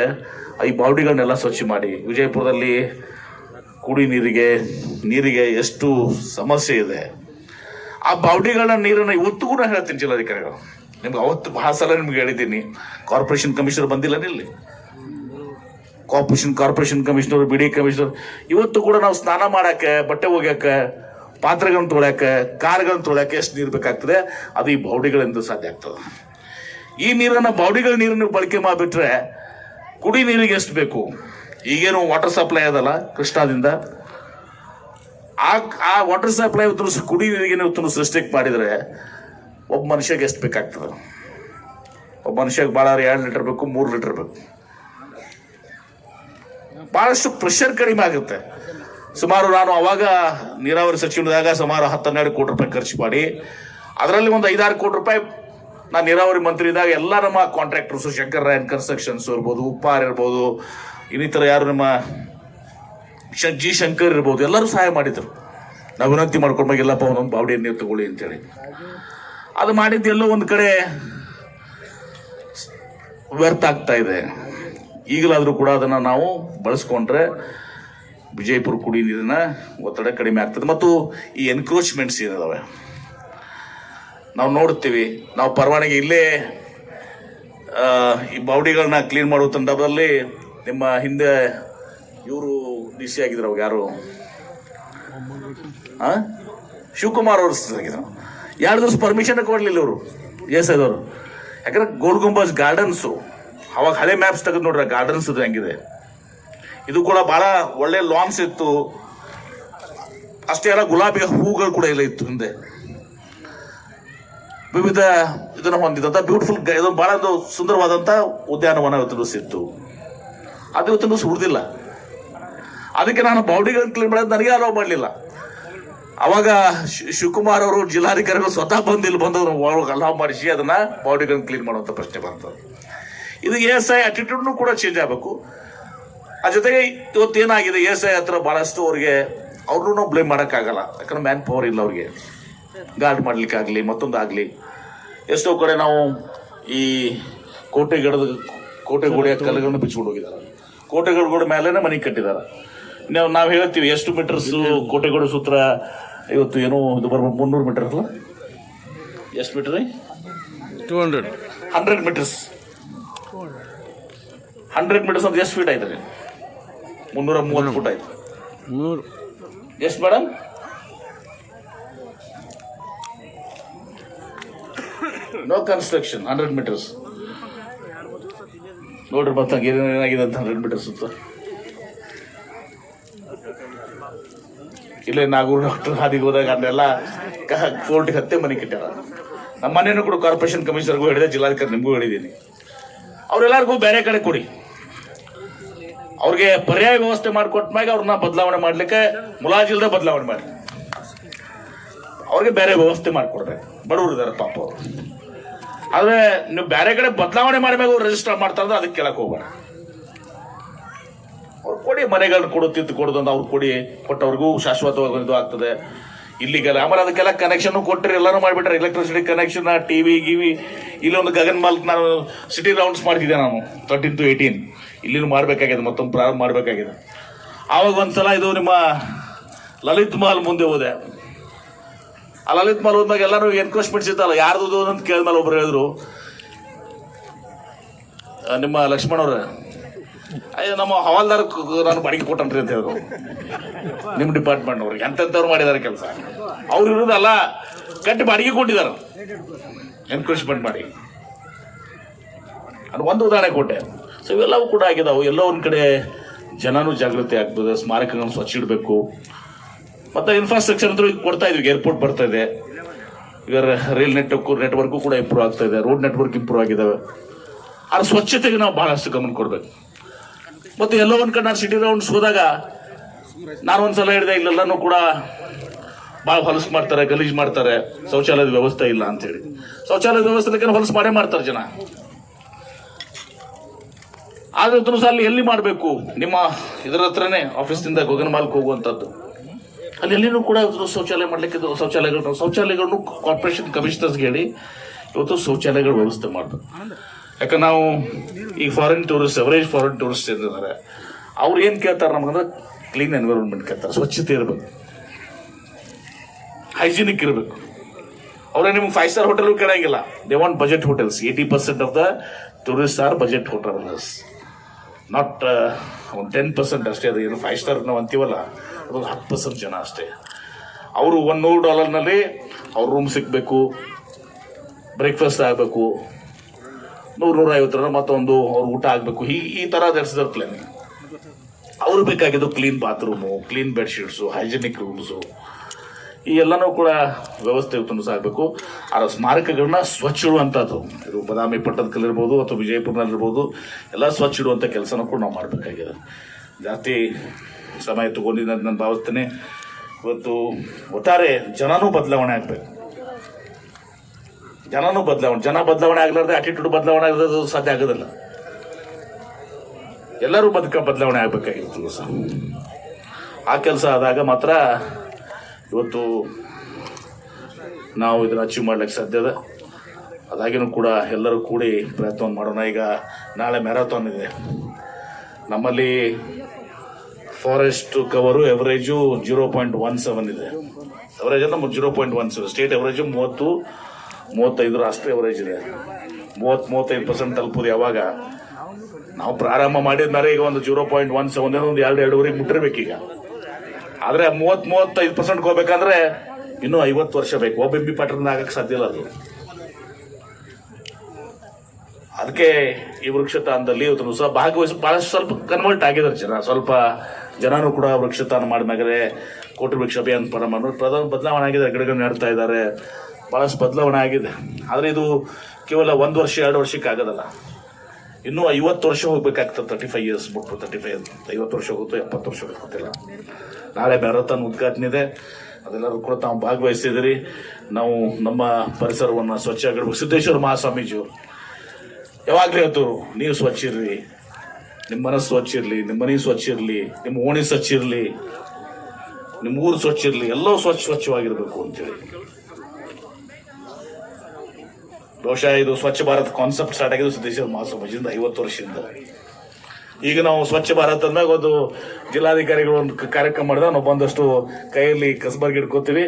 ಈ ಬಾಡಿಗಳನ್ನೆಲ್ಲ ಸ್ವಚ್ಛ ಮಾಡಿ. ವಿಜಯಪುರದಲ್ಲಿ ಕುಡಿ ನೀರಿಗೆ ನೀರಿಗೆ ಎಷ್ಟು ಸಮಸ್ಯೆ ಇದೆ. ಆ ಬಾವಡಿಗಳ ನೀರನ್ನು ಇವತ್ತು ಕೂಡ ಹೇಳ್ತೀನಿ ಜಿಲ್ಲಾಧಿಕಾರಿಗಳು. ನಿಮ್ಗೆ ಅವತ್ತು ಬಹಳ ಸಲ ನಿಮ್ಗೆ ಹೇಳಿದ್ದೀನಿ ಕಾರ್ಪೊರೇಷನ್ ಕಮಿಷನರ್ ಬಂದಿಲ್ಲ ಇಲ್ಲಿ ಕಾರ್ಪೊರೇಷನ್ ಕಾರ್ಪೊರೇಷನ್ ಕಮಿಷನರ್ ಬಿಡಿ ಕಮಿಷನರ್ ಇವತ್ತು ಕೂಡ ನಾವು ಸ್ನಾನ ಮಾಡಕ್ಕೆ, ಬಟ್ಟೆ ಒಗ್ಯಾಕ ಪಾತ್ರೆಗಳನ್ನ ತೊಳ್ಯಾಕ ಕಾರ್ಗಳನ್ನ ತೊಳ್ಯಾಕ ಎಷ್ಟು ನೀರು ಬೇಕಾಗ್ತದೆ, ಅದು ಈ ಬಾವಡಿಗಳಿಂದ ಸಾಧ್ಯ ಆಗ್ತದೆ. ಈ ನೀರನ್ನ ಬಾವಡಿಗಳ ನೀರನ್ನು ಬಳಕೆ ಮಾಡಿಬಿಟ್ರೆ ಕುಡಿ ನೀರಿಗೆ ಎಷ್ಟು ಬೇಕು? ಈಗೇನು ವಾಟರ್ ಸಪ್ಲೈ ಅದಲ್ಲ ಕೃಷ್ಣಾದಿಂದ. ಆ ಆ ವಾಟರ್ ಸಪ್ಲೈ ಉತ್ತರಿಸಿ ಕುಡಿ ನೀರಿಗೆ ಇವತ್ತು ಸೃಷ್ಟಿಗೆ ಮಾಡಿದರೆ ಒಬ್ಬ ಮನುಷ್ಯಗೆ ಎಷ್ಟು ಬೇಕಾಗ್ತದೆ? ಒಬ್ಬ ಮನುಷ್ಯಗೆ ಭಾಳ ಎರಡು ಲೀಟರ್ ಬೇಕು, ಮೂರು ಲೀಟರ್ ಬೇಕು. ಭಾಳಷ್ಟು ಪ್ರೆಷರ್ ಕಡಿಮೆ ಆಗುತ್ತೆ. ಸುಮಾರು ನಾನು ಅವಾಗ ನೀರಾವರಿ ಸಚಿವನಾದಾಗ ಸುಮಾರು ಹತ್ತೆರಡು ಕೋಟಿ ರೂಪಾಯಿ ಖರ್ಚು ಮಾಡಿ, ಅದರಲ್ಲಿ ಒಂದು ಐದಾರು ಕೋಟಿ ರೂಪಾಯಿ ನಾನು ನೀರಾವರಿ ಮಂತ್ರಿ ಇದ್ದಾಗ ಎಲ್ಲ ನಮ್ಮ ಕಾಂಟ್ರಾಕ್ಟರ್ಸು ಶಂಕರ್ ರಾಯನ್ ಕನ್ಸ್ಟ್ರಕ್ಷನ್ಸ್ ಇರ್ಬೋದು, ಉಪ್ಪಾರ್ ಇರ್ಬೋದು, ಇನ್ನಿತರ ಯಾರು ನಮ್ಮ ಜಿ ಶಂಕರ್ ಇರ್ಬೋದು, ಎಲ್ಲರೂ ಸಹಾಯ ಮಾಡಿದ್ರು. ನಾವು ವಿನಂತಿ ಮಾಡ್ಕೊಂಡಾಗ ಎಲ್ಲಪ್ಪ, ಒಂದೊಂದು ಬಾವಡಿ ನೀವು ತಗೊಳ್ಳಿ ಅಂತೇಳಿ. ಅದು ಮಾಡಿದ್ದು ಎಲ್ಲೋ ಒಂದು ಕಡೆ ವ್ಯರ್ಥ ಆಗ್ತಾ ಇದೆ. ಈಗಲಾದರೂ ಕೂಡ ಅದನ್ನು ನಾವು ಬಳಸ್ಕೊಂಡ್ರೆ ವಿಜಯಪುರ ಕುಡಿ ನೀರಿನ ಒತ್ತಡ ಕಡಿಮೆ ಆಗ್ತದೆ. ಮತ್ತು ಈ ಎನ್ಕ್ರೋಚ್ಮೆಂಟ್ಸ್ ಏನಿದಾವೆ? ನಾವು ನೋಡ್ತೀವಿ, ನಾವು ಪರವಾನಗಿ ಇಲ್ಲೇ ಈ ಬಾವಡಿಗಳನ್ನ ಕ್ಲೀನ್ ಮಾಡುವ ಸಂದರ್ಭದಲ್ಲಿ ನಿಮ್ಮ ಹಿಂದೆ ಇವರು ಡಿ ಸಿ ಆಗಿದ್ರು ಅವಾಗ ಯಾರು? ಆ? ಶಿವಕುಮಾರ್ ಅವರು ಆಗಿದ್ರು. ಎರಡು ದಿವಸ ಪರ್ಮಿಷನ್ ಕೊಡಲಿಲ್ಲ ಅವರು ಎಸ್ ಅದವರು ಯಾಕಂದ್ರೆ ಗೋಲ್ ಗುಂಬಾಜ್ ಗಾರ್ಡನ್ಸು ಅವಾಗ ಹಳೆ ಮ್ಯಾಪ್ಸ್ ತೆಗೆದು ನೋಡ್ರಿ ಗಾರ್ಡನ್ಸ್ ಇದು ಹೆಂಗಿದೆ. ಇದು ಕೂಡ ಬಹಳ ಒಳ್ಳೆ ಲಾನ್ಸ್ ಇತ್ತು. ಅಷ್ಟೇ ಅಲ್ಲ ಗುಲಾಬಿ ಹೂಗಳು ಕೂಡ ಇಲ್ಲ ಇತ್ತು ಹಿಂದೆ. ವಿವಿಧ ಇದನ್ನು ಹೊಂದಿದಂತ ಬ್ಯೂಟಿಫುಲ್ ಇದು ಬಹಳ ಒಂದು ಸುಂದರವಾದಂಥ ಉದ್ಯಾನವನ ಇವತ್ತು ಇತ್ತು. ಅದು ಇವತ್ತು ಉಳಿದಿಲ್ಲ ಅದಕ್ಕೆ ನಾನು ಬೌಂಡ್ರಿಗಳನ್ನು ಕ್ಲೀನ್ ಮಾಡೋದು ನನಗೆ ಅಲೋ ಮಾಡಲಿಲ್ಲ. ಅವಾಗ ಶಿವಕುಮಾರ್ ಅವರು ಜಿಲ್ಲಾಧಿಕಾರಿಗಳು ಸ್ವತಃ ಬಂದು ಇಲ್ಲಿ ಬಂದು ಒಳಗೆ ಅಲಾವ್ ಮಾಡಿಸಿ ಅದನ್ನ ಬೌಂಡ್ರಿಗಳನ್ನು ಕ್ಲೀನ್ ಮಾಡುವಂಥ ಪ್ರಶ್ನೆ ಬರ್ತದೆ ಇದು ಎ ಎಸ್ ಐ ಅಟಿಟ್ಯೂಡ್ನು ಕೂಡ ಚೇಂಜ್ ಆಗಬೇಕು. ಆ ಜೊತೆಗೆ ಇವತ್ತು ಏನಾಗಿದೆ ಎಸ್ ಐ ಹತ್ರ ಬಹಳಷ್ಟು ಅವ್ರಿಗೆ ಅವ್ರನ್ನೂ ಬ್ಲೇಮ್ ಮಾಡೋಕ್ಕಾಗಲ್ಲ. ಯಾಕಂದ್ರೆ ಮ್ಯಾನ್ ಪವರ್ ಇಲ್ಲ ಅವ್ರಿಗೆ. ಗಾರ್ಡ್ ಮಾಡ್ಲಿಕ್ಕಾಗಲಿ, ಮತ್ತೊಂದಾಗಲಿ. ಎಷ್ಟೋ ಕಡೆ ನಾವು ಈ ಕೋಟೆ ಗಿಡದ ಕೋಟೆ ಗೋಡೆಯ ಕಲ್ಲುಗಳನ್ನು ಬಿಚ್ಕೊಂಡು ಹೋಗಿದ್ದಾರೆ. ಕೋಟೆಗಳ ಮೇಲೆನೆ ಮನೆ ಕಟ್ಟಿದ್ದಾರೆ. ನಾವು ನಾವು ಹೇಳ್ತೀವಿ ಎಷ್ಟು ಮೀಟರ್ಸ್ ಕೋಟೆಗೋಡು ಸೂತ್ರ ಇವತ್ತು ಏನೋ ಇದು ಬರ್ಬೋದು ಮುನ್ನೂರು ಮೀಟರ್ ಅಲ್ಲ? ಎಷ್ಟು metre two hundred hundred metres hundred metres ಅಂದ್ರೆ ಎಷ್ಟು ಫೀಟ್ ಆಯ್ತು ರೀ? ಮುನ್ನೂರ ಮೂವತ್ತು ಫುಟ್ ಆಯ್ತು. ಮುನ್ನೂರು. ಎಷ್ಟು madam no construction hundred metres ನೋಡ್ರಿ ಮತ್ತೆ ಏನಾಗಿದೆ ಅಂತ ಹಂಡ್ರೆಡ್ ಮೀಟರ್ಸ್ ಅಂತ. ಇಲ್ಲೇ ನಾಗೂರು ಡಾಕ್ಟರ್ ಹಾದಿಗೆ ಹೋದಾಗ ಅಲ್ಲೆಲ್ಲ ಕೋರ್ಟಿಗೆ ಹತ್ತೆ ಮನೆ ಕಿಟ್ಟಾರ ನಮ್ಮ ಮನೇನು ಕೂಡ ಕಾರ್ಪೊರೇಷನ್ ಕಮಿಷನರ್ಗೂ ಹೇಳಿದೆ, ಜಿಲ್ಲಾಧಿಕಾರಿ ನಿಮಗೂ ಹೇಳಿದ್ದೀನಿ. ಅವ್ರೆಲ್ಲರಿಗೂ ಬೇರೆ ಕಡೆ ಕೊಡಿ. ಅವ್ರಿಗೆ ಪರ್ಯಾಯ ವ್ಯವಸ್ಥೆ ಮಾಡಿಕೊಟ್ಟ ಮ್ಯಾಗ ಅವ್ರನ್ನ ಬದಲಾವಣೆ ಮಾಡ್ಲಿಕ್ಕೆ ಮುಲಾಜಿಲ್ದೆ ಬದಲಾವಣೆ ಮಾಡಿ ಅವ್ರಿಗೆ ಬೇರೆ ವ್ಯವಸ್ಥೆ ಮಾಡಿಕೊಡ್ರಿ. ಬಡವರು ಇದಾರೆ ಪಾಪ ಅವರು. ಆದರೆ ನೀವು ಬೇರೆ ಕಡೆ ಬದಲಾವಣೆ ಅವ್ರು ರಿಜಿಸ್ಟರ್ ಮಾಡ್ತಾರೆ ಅದಕ್ಕೆ ಕೇಳಕ್ಕೆ ಹೋಗ್ಬೇಡ. ಕೊಡಿ, ಮನೆಗಳನ್ನ ಕೊಡು ತಿದ್ದು ಕೊಡೋದು ಅಂತ ಅವ್ರು ಕೊಡಿ. ಕೊಟ್ಟವ್ರಿಗೂ ಶಾಶ್ವತವಾಗಿ ಇದು ಆಗ್ತದೆ. ಇಲ್ಲಿಗೆಲ್ಲ ಆಮೇಲೆ ಅದಕ್ಕೆಲ್ಲ ಕನೆಕ್ಷನ್ ಕೊಟ್ಟರೆ ಎಲ್ಲರೂ ಮಾಡಿಬಿಟ್ರೆ. ಎಲೆಕ್ಟ್ರಿಸಿಟಿ ಕನೆಕ್ಷನ್ ಟಿವಿ ಗಿವಿ. ಇಲ್ಲೊಂದು ಗಗನ್ ಮಾಲ್ ನಾನು ಸಿಟಿ ರೌಂಡ್ಸ್ ಮಾಡ್ತಿದ್ದೆ ನಾನು. ತರ್ಟೀನ್ ಟು ಏಯ್ಟೀನ್ ಇಲ್ಲಿನೂ ಮಾಡಬೇಕಾಗಿದೆ, ಮತ್ತೊಂದು ಪ್ರಾರಂಭ ಮಾಡಬೇಕಾಗಿದೆ. ಆವಾಗ ಒಂದ್ಸಲ ಇದು ನಿಮ್ಮ ಲಲಿತ್ ಮಾಲ್ ಮುಂದೆ ಹೋದೆ. ಆ ಲಲಿತ್ ಮಾಲ್ ಹೋದಾಗ ಎಲ್ಲರೂ ಎನ್ಕ್ರೋಚ್ಮೆಂಟ್ಸ್ ಇತ್ತಲ್ಲ, ಯಾರ್ದು ಅಂತ ಕೇಳಿದ್ಮೇಲೆ ಒಬ್ರು ಹೇಳಿದ್ರು. ನಿಮ್ಮ ಲಕ್ಷ್ಮಣ್ ಅವ್ರ. ಅಯ್ಯೋ, ನಮ್ಮ ಹವಾಲ್ದಾರ ನಾನು ಬಾಡಿಗೆ ಕೊಟ್ಟನ್ರಿ ಅಂತ ಹೇಳಿದ್ರು. ನಿಮ್ಮ ಡಿಪಾರ್ಟ್ಮೆಂಟ್ ಅವ್ರಿಗೆ ಮಾಡಿದ್ದಾರೆ ಕೆಲಸ? ಅವ್ರು ಇರೋದಲ್ಲ ಕಟ್ಟಿ ಬಾಡಿಗೆ ಕೊಟ್ಟಿದ್ದಾರೆ ಎನ್ಕ್ರೋಚ್ಮೆಂಟ್ ಮಾಡಿ. ಅದು ಒಂದು ಉದಾಹರಣೆ ಕೊಟ್ಟೆ. ಸೊ ಇವೆಲ್ಲವೂ ಕೂಡ ಆಗಿದಾವೆ. ಎಲ್ಲ ಒಂದು ಕಡೆ ಜನನೂ ಜಾಗೃತಿ ಆಗ್ತದೆ ಸ್ಮಾರಕಗಳನ್ನು ಸ್ವಚ್ಛ ಇಡಬೇಕು. ಮತ್ತು ಇನ್ಫ್ರಾಸ್ಟ್ರಕ್ಚರ್ ಅಂತೂ ಈಗ ಕೊಡ್ತಾ ಇದೀವಿ. ಏರ್ಪೋರ್ಟ್ ಬರ್ತಾ ಇದೆ. ಈಗ ರೈಲ್ ನೆಟ್ವರ್ಕ್ ನೆಟ್ವರ್ಕು ಕೂಡ ಇಂಪ್ರೂವ್ ಆಗ್ತಾ ಇದೆ. ರೋಡ್ ನೆಟ್ವರ್ಕ್ ಇಂಪ್ರೂವ್ ಆಗಿದ್ದಾವೆ ಆದ್ರೆ ಸ್ವಚ್ಛತೆಗೆ ನಾವು ಬಹಳಷ್ಟು ಗಮನ ಕೊಡಬೇಕು. ಮತ್ತು ಎಲ್ಲೋ ಒಂದು ಕಡೆ ನಾನು ಸಿಟಿ ರೌಂಡ್ಸ್ ಹೋದಾಗ ನಾನು ಒಂದ್ಸಲ ಹೇಳಿದೆ, ಇಲ್ಲೆಲ್ಲನೂ ಕೂಡ ಭಾಳ ಹೊಲಸು ಮಾಡ್ತಾರೆ, ಗಲೀಜು ಮಾಡ್ತಾರೆ, ಶೌಚಾಲಯದ ವ್ಯವಸ್ಥೆ ಇಲ್ಲ ಅಂತೇಳಿ ಶೌಚಾಲಯದ ವ್ಯವಸ್ಥೆ ಹೊಲಸು ಮಾಡೇ ಮಾಡ್ತಾರೆ ಜನ. ಆದ್ರೆ ಸಹ ಅಲ್ಲಿ ಎಲ್ಲಿ ಮಾಡಬೇಕು? ನಿಮ್ಮ ಇದರ ಹತ್ರನೇ ಆಫೀಸ್ನಿಂದ ಗಗನಮಾಲ್ಗೆ ಹೋಗುವಂಥದ್ದು. ಅಲ್ಲಿ ಎಲ್ಲಿನೂ ಕೂಡ ಶೌಚಾಲಯ ಮಾಡ್ಲಿಕ್ಕೆ ಶೌಚಾಲಯಗಳನ್ನು ಶೌಚಾಲಯಗಳು, ಶೌಚಾಲಯಗಳನ್ನು ಕಾರ್ಪೊರೇಷನ್ ಕಮಿಷನರ್ಸ್ಗೆ ಹೇಳಿ, ಇವತ್ತು ಶೌಚಾಲಯಗಳ ವ್ಯವಸ್ಥೆ ಮಾಡ್ಬೇಕು. ಯಾಕಂದ್ರೆ ನಾವು ಈ foreign tourist average foreign tourist ಇದ್ದಾರೆ. ಅವ್ರು ಏನು ಕೇಳ್ತಾರೆ ನಮಗಂದ್ರೆ ಕ್ಲೀನ್ ಎನ್ವಿರಾನ್ಮೆಂಟ್ ಕೇಳ್ತಾರೆ, ಸ್ವಚ್ಛತೆ ಇರಬೇಕು. ಹೈಜಿನಿಕ್ ಇರಬೇಕು. ಅವ್ರೆ ನಿಮ್ಗೆ five star hotel ಕೇಳಂಗಿಲ್ಲ. They want budget hotels eighty percent of the tourist are budget hotels not ಒಂದು ಟೆನ್ ಪರ್ಸೆಂಟ್ ಅಷ್ಟೇ, ಅದು ಏನು ಫೈವ್ ಸ್ಟಾರ್ ನಾವು ಅಂತೀವಲ್ಲ, ಅದೊಂದು ಹತ್ತು ಪರ್ಸೆಂಟ್ ಜನ ಅಷ್ಟೇ. ಅವರು ಒನ್ ನೂರು ಡಾಲರ್ನಲ್ಲಿ ಅವ್ರ ರೂಮ್ ಸಿಗಬೇಕು ಬ್ರೇಕ್ಫಾಸ್ಟ್ ಆಗಬೇಕು ನೂರು ನೂರ ಐವತ್ತರ ಮತ್ತೊಂದು ಅವ್ರ ಊಟ ಆಗಬೇಕು. ಈ ಈ ಥರ ನಡೆಸಿದ್ರು ಪ್ಲಾನಿಂಗ್ ಅವ್ರು ಬೇಕಾಗಿದ್ದು clean bathroom clean bedsheets hygienic rooms ಈ ಎಲ್ಲನೂ ಕೂಡ ವ್ಯವಸ್ಥೆ ಆಗಬೇಕು ಆ ಸ್ಮಾರಕಗಳನ್ನ ಸ್ವಚ್ಛ ಇಡುವಂಥದ್ದು ಇದು ಬದಾಮಿ ಪಟ್ಟದಕಲ್ಲಿರ್ಬೋದು ಅಥವಾ ವಿಜಯಪುರನಲ್ಲಿರ್ಬೋದು ಎಲ್ಲ ಸ್ವಚ್ಛ ಇಡುವಂಥ ಕೆಲಸನೂ ಕೂಡ ನಾವು ಮಾಡಬೇಕಾಗಿದೆ. ಜಾಸ್ತಿ ಸಮಯ ತಗೊಂಡಿದ್ದೆ ನಾನು ಭಾವಿಸ್ತೇನೆ. ಇವತ್ತು ಒಟ್ಟಾರೆ ಜನನೂ ಬದಲಾವಣೆ ಆಗಬೇಕು. ಜನನೂ ಬದಲಾವಣೆ, ಜನ ಬದಲಾವಣೆ ಆಗ್ಲಾರ್ದೆ ಆಟಿಟ್ಯೂಡ್ ಬದಲಾವಣೆ ಆಗಲಾರ್ದು ಸಾಧ್ಯ ಆಗೋದಿಲ್ಲ. ಎಲ್ಲರೂ ಬದುಕ ಬದಲಾವಣೆ ಆಗಬೇಕಾಗಿತ್ತು ಸರ್ ಆ ಕೆಲಸ ಆದಾಗ ಮಾತ್ರ ಇವತ್ತು ನಾವು ಇದನ್ನು ಅಚೀವ್ ಮಾಡ್ಲಿಕ್ಕೆ ಅದ. ಅದಾಗಿನೂ ಕೂಡ ಎಲ್ಲರೂ ಕೂಡಿ ಪ್ರಯತ್ನವನ್ನು ಮಾಡೋಣ. ಈಗ ನಾಳೆ ಮ್ಯಾರಥಾನ್ ಇದೆ. ನಮ್ಮಲ್ಲಿ forest cover average zero point one seven ಇದೆ. ಎವರೇಜ್ ಅಂದ್ರೆ zero point one seven state average ಮೂವತ್ತು ಮೂವತ್ತೈದು ರಾಷ್ಟ್ರೀಯ ಅವರೇಜ್ ಇದೆ. ಮೂವತ್ತು, ಮೂವತ್ತೈದು ಪರ್ಸೆಂಟ್ ತಲುಪೋದು ಯಾವಾಗ? ನಾವು ಪ್ರಾರಂಭ ಮಾಡಿದ್ಮೇಲೆ ಈಗ ಒಂದು ಜೀರೋ ಪಾಯಿಂಟ್ ಒನ್ ಸೆವೆನ್ ಒಂದು ಎರಡು ಎರಡೂವರೆಗೆ ಈಗ ಆದರೆ ಮೂವತ್ತು, ಮೂವತ್ತೈದು ಪರ್ಸೆಂಟ್ ಹೋಗ್ಬೇಕಂದ್ರೆ ಇನ್ನೂ ಐವತ್ತು ವರ್ಷ ಬೇಕು. ಒಬ್ಬ ಬಿ ಪ್ಯಾಟರ್ನ್ ಆಗಕ್ಕೆ ಸಾಧ್ಯ ಇಲ್ಲ ಅದು. ಅದಕ್ಕೆ ಈ ವೃಕ್ಷತಾನದಲ್ಲಿ ಇವತ್ತು ಸಹ ಭಾಗವಹಿಸಿ ಬಹಳಷ್ಟು ಸ್ವಲ್ಪ ಕನ್ವರ್ಟ್ ಆಗಿದ್ದಾರೆ ಜನ. ಸ್ವಲ್ಪ ಜನನೂ ಕೂಡ ವೃಕ್ಷತಾನ ಮಾಡಿದ್ಮೇಲೆ ಕೋಟಿ ವೃಕ್ಷ ಅಭಿಯಾನ ಪರಮಾನು ಪ್ರಧಾನ ಬದಲಾವಣೆ ಆಗಿದೆ. ಗಿಡಗಳನ್ನ ನೆಡ್ತಾ ಇದ್ದಾರೆ. ಬಹಳಷ್ಟು ಬದಲಾವಣೆ ಆಗಿದೆ. ಆದರೆ ಇದು ಕೇವಲ ಒಂದು ವರ್ಷ, ಎರಡು ವರ್ಷಕ್ಕೆ ಆಗೋದಲ್ಲ. ಇನ್ನೂ ಐವತ್ತು ವರ್ಷ ಹೋಗ್ಬೇಕಾಗ್ತದೆ ತರ್ಟಿ ಫೈವ್ ಇಯರ್ಸ್ ಬಿಟ್ಟು ತರ್ಟಿ ಫೈವ್ ಐವತ್ತು ವರ್ಷ ಹೋಗುತ್ತೋ, ಎಪ್ಪತ್ತು ವರ್ಷ ಗೊತ್ತಿಲ್ಲ. ನಾಳೆ ಮ್ಯಾರಥಾನ್ ಉದ್ಘಾಟನೆ ಇದೆ. ಅದೆಲ್ಲರೂ ಕೂಡ ತಾವು ಭಾಗವಹಿಸಿದಿರಿ ನಾವು ನಮ್ಮ ಪರಿಸರವನ್ನು ಸ್ವಚ್ಛ ಆಗಿಡ್ಬೇಕು. ಸಿದ್ದೇಶ್ವರ ಮಹಾಸ್ವಾಮೀಜಿಯವರು, ಯಾವಾಗಲೂ ಹೇಳ್ತವ್ರು ನೀವು ಸ್ವಚ್ಛ ಇರಲಿ ನಿಮ್ಮ ಮನಸ್ಸು ಸ್ವಚ್ಛ ಇರಲಿ. ನಿಮ್ಮ ಮನೆ ಸ್ವಚ್ಛ ಇರಲಿ. ನಿಮ್ಮ ಓಣಿ ಸ್ವಚ್ಛ ಇರಲಿ. ನಿಮ್ಮ ಊರು ಸ್ವಚ್ಛ ಇರಲಿ. ಎಲ್ಲವೂ ಸ್ವಚ್ಛ, ಸ್ವಚ್ಛವಾಗಿರಬೇಕು ಅಂತೇಳಿ. ಬಹುಶಃ ಇದು ಸ್ವಚ್ಛ ಭಾರತ್ ಕಾನ್ಸೆಪ್ಟ್ ಸ್ಟಾರ್ಟ್ ಆಗಿದ್ದು ಸಿದ್ದೇಶ್ವರ ಮಹಾಸ್ವಾಮೀಜಿಯಿಂದ ಐವತ್ತು ವರ್ಷದಿಂದ. ಈಗ ನಾವು ಸ್ವಚ್ಛ ಭಾರತ್ ಅಂದಾಗ ಒಂದು ಜಿಲ್ಲಾಧಿಕಾರಿಗಳು ಒಂದು ಕಾರ್ಯಕ್ರಮ ಮಾಡಿದಾಗ ನಾವು ಬಂದಷ್ಟು ಕೈಯಲ್ಲಿ ಕಸಬರ್ಗಿ ಇಟ್ಕೋತೀವಿ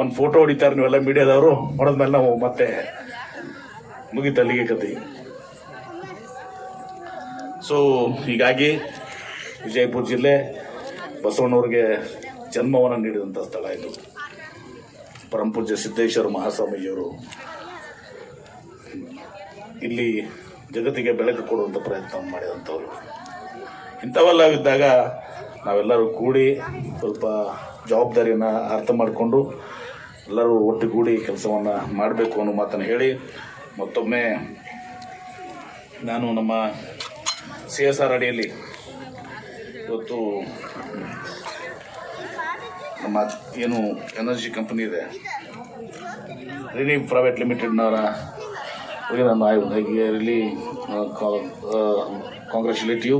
ಒಂದು ಫೋಟೋ ಹೊಡಿತಾರೆ ನೀವೆಲ್ಲ ಮೀಡಿಯಾದವರು. ಹೊಡೆದ್ಮೇಲೆ ನಾವು ಮತ್ತೆ ಮುಗಿತ ಅಲ್ಲಿಗೆ ಕತೆ ಸೊ ಹೀಗಾಗಿ ವಿಜಯಪುರ ಜಿಲ್ಲೆ ಬಸವಣ್ಣವ್ರಿಗೆ ಜನ್ಮವನ್ನು ನೀಡಿದಂಥ ಸ್ಥಳ ಇದು. ಪರಮಪೂಜ್ಯ ಸಿದ್ದೇಶ್ವರ ಮಹಾಸ್ವಾಮೀಜಿಯವರು ಇಲ್ಲಿ ಜಗತ್ತಿಗೆ ಬೆಳಕು ಕೊಡುವಂಥ ಪ್ರಯತ್ನ ಮಾಡಿದಂಥವ್ರು. ಇಂಥವೆಲ್ಲ ಇದ್ದಾಗ ನಾವೆಲ್ಲರೂ ಕೂಡಿ ಸ್ವಲ್ಪ ಜವಾಬ್ದಾರಿಯನ್ನು ಅರ್ಥ ಮಾಡಿಕೊಂಡು ಎಲ್ಲರೂ ಒಟ್ಟುಗೂಡಿ ಕೆಲಸವನ್ನು ಮಾಡಬೇಕು ಅನ್ನೋ ಮಾತನ್ನು ಹೇಳಿ, ಮತ್ತೊಮ್ಮೆ ನಾನು ನಮ್ಮ ಸಿ ಎಸ್ ಆರ್ ಅಡಿಯಲ್ಲಿ ಇವತ್ತು ನಮ್ಮ ಏನು ಎನರ್ಜಿ ಕಂಪನಿ ಇದೆ. ರಿನಿ ಪ್ರೈವೇಟ್ ಲಿಮಿಟೆಡ್ನವರ ಬಗ್ಗೆ uh, I really congratulate you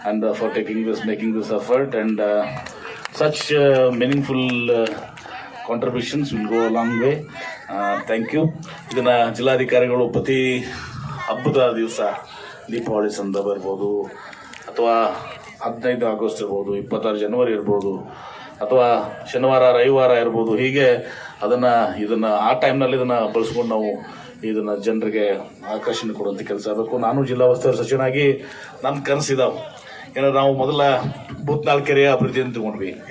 and for taking this making this effort and such meaningful contributions will go long way thank you ಇದನ್ನು ಜಿಲ್ಲಾಧಿಕಾರಿಗಳು ಪ್ರತಿ ಹಬ್ಬದ ದಿವಸ ದೀಪಾವಳಿ ಸಂದರ್ಭ ಇರ್ಬೋದು ಅಥವಾ ಹದಿನೈದು ಆಗಸ್ಟ್ ಇರ್ಬೋದು ಇಪ್ಪತ್ತಾರು ಜನವರಿ ಇರ್ಬೋದು ಅಥವಾ ಶನಿವಾರ ರವಿವಾರ ಇರ್ಬೋದು ಹೀಗೆ ಅದನ್ನು ಇದನ್ನು ಆ ಟೈಮ್ನಲ್ಲಿ ಇದನ್ನು ಬಳಸ್ಕೊಂಡು ನಾವು ಇದನ್ನು ಜನರಿಗೆ ಆಕರ್ಷಣೆ ಕೊಡುವಂಥ ಕೆಲಸ. ಆಗಬೇಕು ನಾನು ಜಿಲ್ಲಾ ಉಸ್ತುವಾರಿ ಸಚಿವನಾಗಿ ನನ್ನ ಕನಸಿದಾವೆ. ಏನೋ ನಾವು ಮೊದಲ ಕೆರೆಯ ಅಭಿವೃದ್ಧಿಯನ್ನು ತಗೊಂಡ್ವಿ.